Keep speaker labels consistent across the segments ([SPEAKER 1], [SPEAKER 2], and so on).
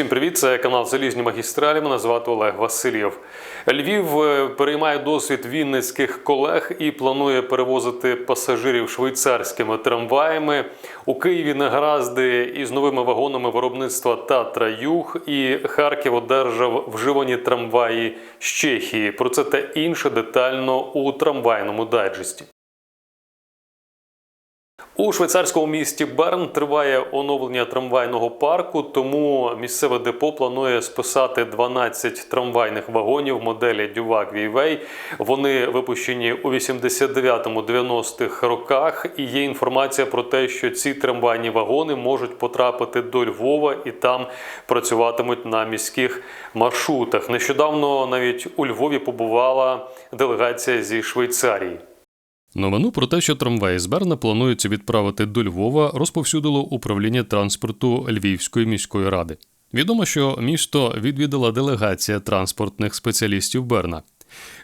[SPEAKER 1] Всім привіт! Це канал Залізні магістралі. Мене звати Олег Васильєв. Львів е, переймає досвід вінницьких колег і планує перевозити пасажирів швейцарськими трамваями. У Києві негаразди із новими вагонами виробництва Татра Юг і Харків одержав вживані трамваї з Чехії. Про це та інше детально у трамвайному дайджесті. У швейцарському місті Берн триває оновлення трамвайного парку, тому місцеве депо планує списати 12 трамвайних вагонів моделі Дювак Війвей. Вони випущені у 89-90-х роках. І є інформація про те, що ці трамвайні вагони можуть потрапити до Львова і там працюватимуть на міських маршрутах. Нещодавно навіть у Львові побувала делегація зі Швейцарії. Новину про те, що трамваї з Берна планується відправити до Львова, розповсюдило управління транспорту Львівської міської ради. Відомо, що місто відвідала делегація транспортних спеціалістів Берна.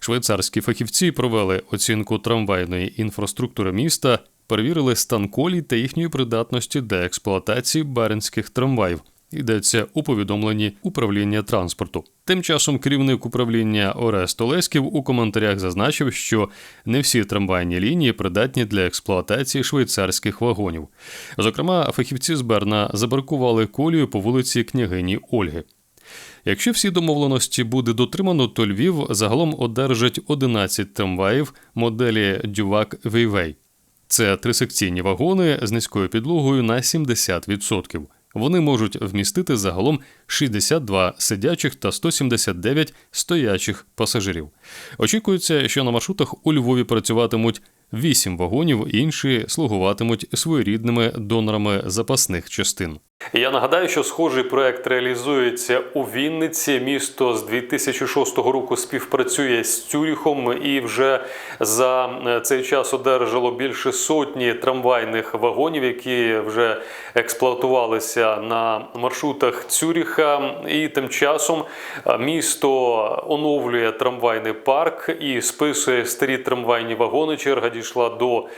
[SPEAKER 1] Швейцарські фахівці провели оцінку трамвайної інфраструктури міста, перевірили стан колій та їхньої придатності для експлуатації бернських трамваїв. Йдеться у повідомленні управління транспорту. Тим часом керівник управління Орест Олеськів у коментарях зазначив, що не всі трамвайні лінії придатні для експлуатації швейцарських вагонів. Зокрема, фахівці з Берна забаркували колію по вулиці княгині Ольги. Якщо всі домовленості буде дотримано, то Львів загалом одержить 11 трамваїв моделі Дювак Вейвей. Це трисекційні вагони з низькою підлогою на 70%. Вони можуть вмістити загалом 62 сидячих та 179 стоячих пасажирів. Очікується, що на маршрутах у Львові працюватимуть 8 вагонів, інші слугуватимуть своєрідними донорами запасних частин. Я нагадаю, що схожий проект реалізується у Вінниці. Місто з 2006 року співпрацює з Цюріхом і вже за цей час одержало більше сотні трамвайних вагонів, які вже експлуатувалися на маршрутах Цюріха. І тим часом місто оновлює трамвайний парк і списує старі трамвайні вагони. Черга дійшла до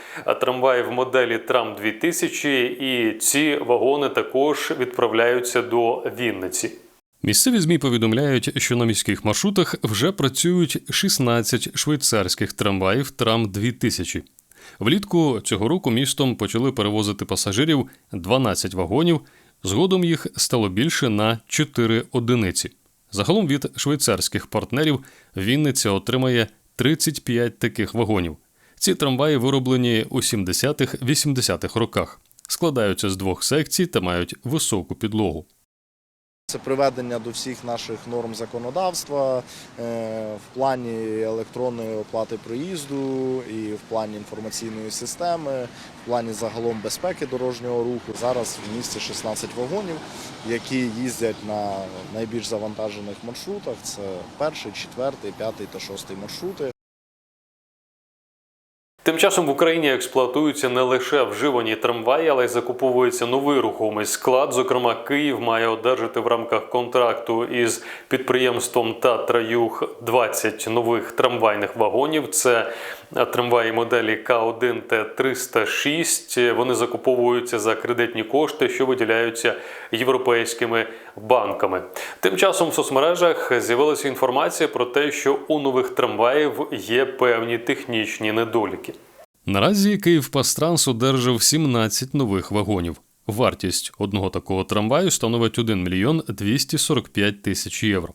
[SPEAKER 1] трамваїв моделі Трам 2000 і ці вагони також відправляються до Вінниці. Місцеві змі повідомляють, що на міських маршрутах вже працюють 16 швейцарських трамваїв Трам 2000 Влітку цього року містом почали перевозити пасажирів 12 вагонів. Згодом їх стало більше на 4 одиниці. Загалом від швейцарських партнерів Вінниця отримає 35 таких вагонів. Ці трамваї вироблені у 70-80-х роках складаються з двох секцій та мають високу підлогу.
[SPEAKER 2] Це приведення до всіх наших норм законодавства е, в плані електронної оплати проїзду і в плані інформаційної системи, в плані загалом безпеки дорожнього руху. Зараз в місті 16 вагонів, які їздять на найбільш завантажених маршрутах. Це перший, четвертий, п'ятий та шостий маршрути.
[SPEAKER 1] Тим часом в Україні експлуатуються не лише вживані трамваї, але й закуповується новий рухомий склад. Зокрема, Київ має одержати в рамках контракту із підприємством Татра Юг 20 нових трамвайних вагонів. Це трамваї моделі К1 Т306. Вони закуповуються за кредитні кошти, що виділяються європейськими банками. Тим часом в соцмережах з'явилася інформація про те, що у нових трамваїв є певні технічні недоліки. Наразі Київпастранс одержав 17 нових вагонів. Вартість одного такого трамваю становить 1 мільйон 245 тисяч євро.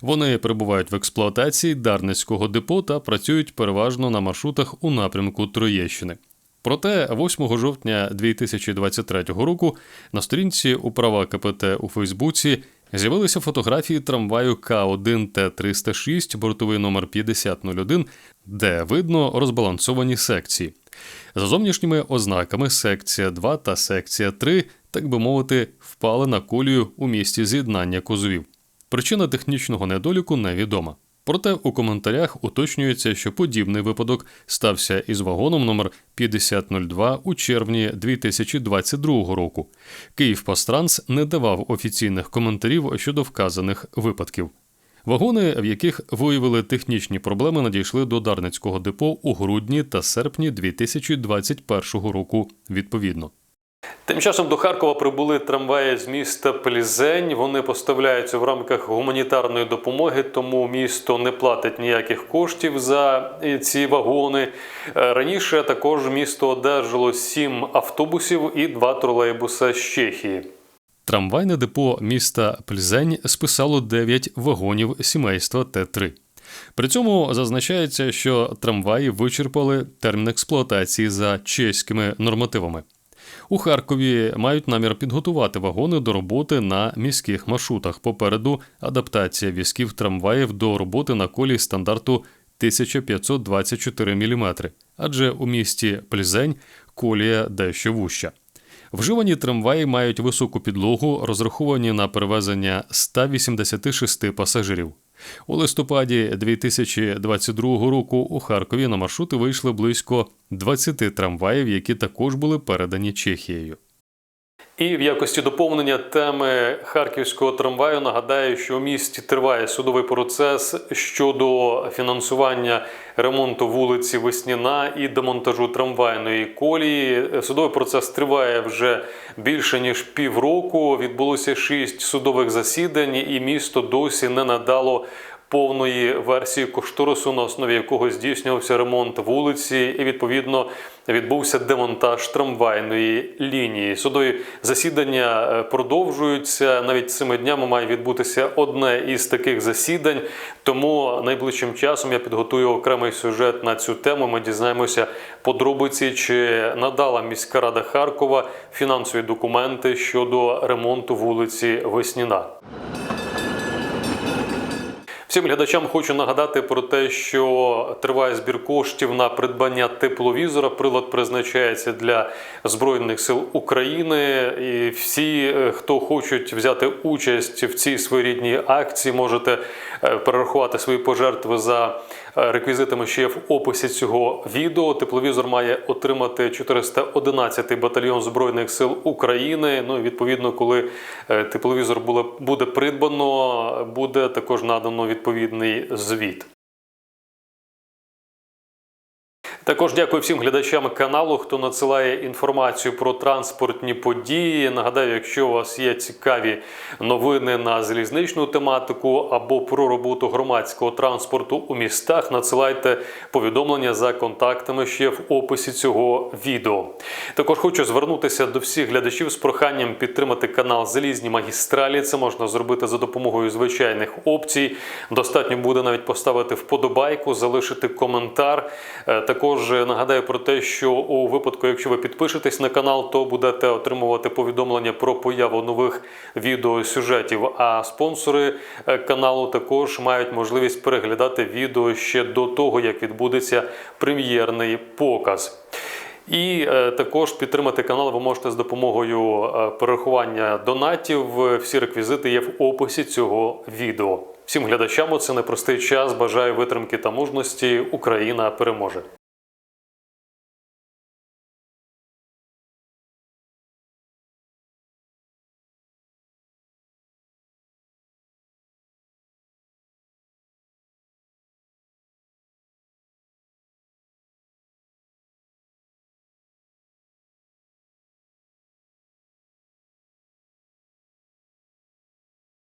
[SPEAKER 1] Вони перебувають в експлуатації Дарницького депо та працюють переважно на маршрутах у напрямку Троєщини. Проте 8 жовтня 2023 року на сторінці управа КПТ у Фейсбуці з'явилися фотографії трамваю К1 Т306, бортовий номер 5001, де видно розбалансовані секції. За зовнішніми ознаками секція 2 та секція 3, так би мовити, впали на колію у місці з'єднання козовів. Причина технічного недоліку невідома. Проте у коментарях уточнюється, що подібний випадок стався із вагоном номер 5002 у червні 2022 року. Київпастранс не давав офіційних коментарів щодо вказаних випадків. Вагони, в яких виявили технічні проблеми, надійшли до Дарницького депо у грудні та серпні 2021 року відповідно. Тим часом до Харкова прибули трамваї з міста Плізень. Вони поставляються в рамках гуманітарної допомоги, тому місто не платить ніяких коштів за ці вагони. Е, Раніше також місто одержало сім автобусів і два тролейбуса з Чехії. Трамвайне депо міста Пльзень списало 9 вагонів сімейства Т3. При цьому зазначається, що трамваї вичерпали термін експлуатації за чеськими нормативами. У Харкові мають намір підготувати вагони до роботи на міських маршрутах. Попереду адаптація візків трамваїв до роботи на колії стандарту 1524 мм, адже у місті Пльзень колія дещо вуща. Вживані трамваї мають високу підлогу, розраховані на перевезення 186 пасажирів. У листопаді 2022 року у Харкові на маршрути вийшли близько 20 трамваїв, які також були передані Чехією. І в якості доповнення теми харківського трамваю нагадаю, що у місті триває судовий процес щодо фінансування ремонту вулиці Весняна і демонтажу трамвайної колії. Судовий процес триває вже більше ніж півроку. Відбулося шість судових засідань, і місто досі не надало повної версії кошторису, на основі якого здійснювався ремонт вулиці, і відповідно відбувся демонтаж трамвайної лінії. Судові засідання е, продовжуються. Навіть цими днями має відбутися одне із таких засідань. Тому найближчим часом я підготую окремий сюжет на цю тему. Ми дізнаємося подробиці, чи надала міська рада Харкова фінансові документи щодо ремонту вулиці Весніна. Всім глядачам хочу нагадати про те, що триває збір коштів на придбання тепловізора. Прилад призначається для Збройних сил України. І всі, е, хто хочуть взяти участь в цій своєрідній акції, можете е, перерахувати свої пожертви за е, реквізитами, є в описі цього відео. Тепловізор має отримати 411 батальйон Збройних сил України. Ну і відповідно, коли тепловізор буде придбано, буде також надано відповідний звіт. Також дякую всім глядачам каналу, хто надсилає інформацію про транспортні події. Нагадаю, якщо у вас є цікаві новини на залізничну тематику або про роботу громадського транспорту у містах, надсилайте повідомлення за контактами ще в описі цього відео. Також хочу звернутися до всіх глядачів з проханням підтримати канал Залізні магістралі. Це можна зробити за допомогою звичайних опцій. Достатньо буде навіть поставити вподобайку, залишити коментар. Е, Також нагадаю про те, що у випадку, якщо ви підпишетесь на канал, то будете отримувати повідомлення про появу нових відеосюжетів. А спонсори е, каналу також мають можливість переглядати відео ще до того, як відбудеться прем'єрний показ. І е, також підтримати канал ви можете з допомогою е, перерахування донатів. Всі реквізити є в описі цього відео. Всім глядачам у це непростий час. Бажаю витримки та мужності. Україна переможе.